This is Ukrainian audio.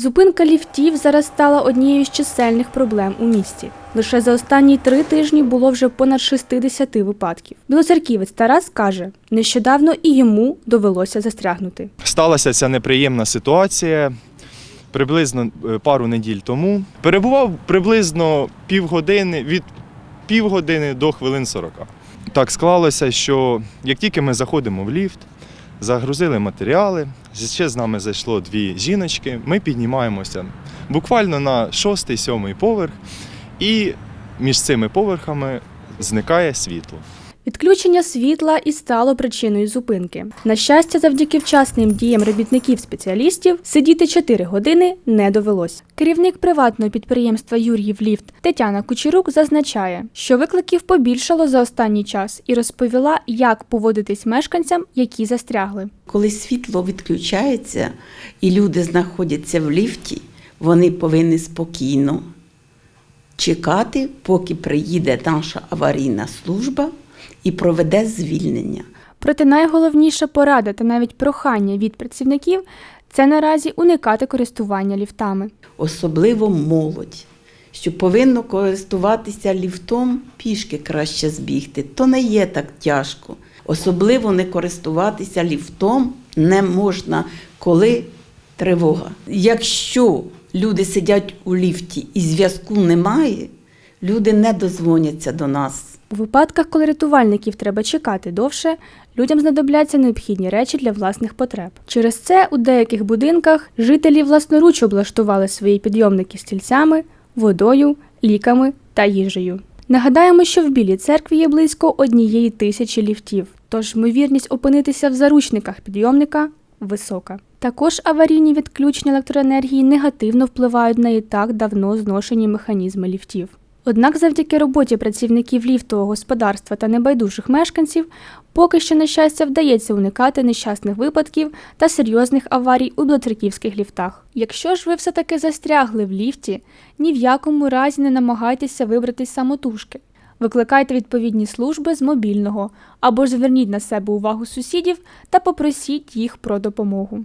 Зупинка ліфтів зараз стала однією з чисельних проблем у місті. Лише за останні три тижні було вже понад 60 випадків. Білоцерківець Тарас каже, нещодавно і йому довелося застрягнути. Сталася ця неприємна ситуація приблизно е, пару неділь тому. Перебував приблизно півгодини від півгодини до хвилин 40. Так склалося, що як тільки ми заходимо в ліфт, загрузили матеріали, ще з нами зайшло дві жіночки. Ми піднімаємося буквально на шостий, сьомий поверх, і між цими поверхами зникає світло. Відключення світла і стало причиною зупинки. На щастя, завдяки вчасним діям робітників-спеціалістів сидіти 4 години не довелось. Керівник приватного підприємства Юр'їв Ліфт Тетяна Кучерук зазначає, що викликів побільшало за останній час і розповіла, як поводитись мешканцям, які застрягли. Коли світло відключається і люди знаходяться в ліфті, вони повинні спокійно чекати, поки приїде наша аварійна служба і проведе звільнення. Проте найголовніша порада та навіть прохання від працівників це наразі уникати користування ліфтами. Особливо молодь, що повинно користуватися ліфтом, пішки краще збігти. То не є так тяжко. Особливо не користуватися ліфтом не можна, коли тривога. Якщо люди сидять у ліфті і зв'язку немає, люди не дозвоняться до нас. У випадках, коли рятувальників треба чекати довше, людям знадобляться необхідні речі для власних потреб. Через це у деяких будинках жителі власноруч облаштували свої підйомники стільцями, водою, ліками та їжею. Нагадаємо, що в Білій церкві є близько однієї тисячі ліфтів, тож ймовірність опинитися в заручниках підйомника висока. Також аварійні відключення електроенергії негативно впливають на і так давно зношені механізми ліфтів. Однак завдяки роботі працівників ліфтового господарства та небайдужих мешканців поки що, на щастя, вдається уникати нещасних випадків та серйозних аварій у білоцерківських ліфтах. Якщо ж ви все-таки застрягли в ліфті, ні в якому разі не намагайтеся вибратись самотужки. Викликайте відповідні служби з мобільного або ж зверніть на себе увагу сусідів та попросіть їх про допомогу.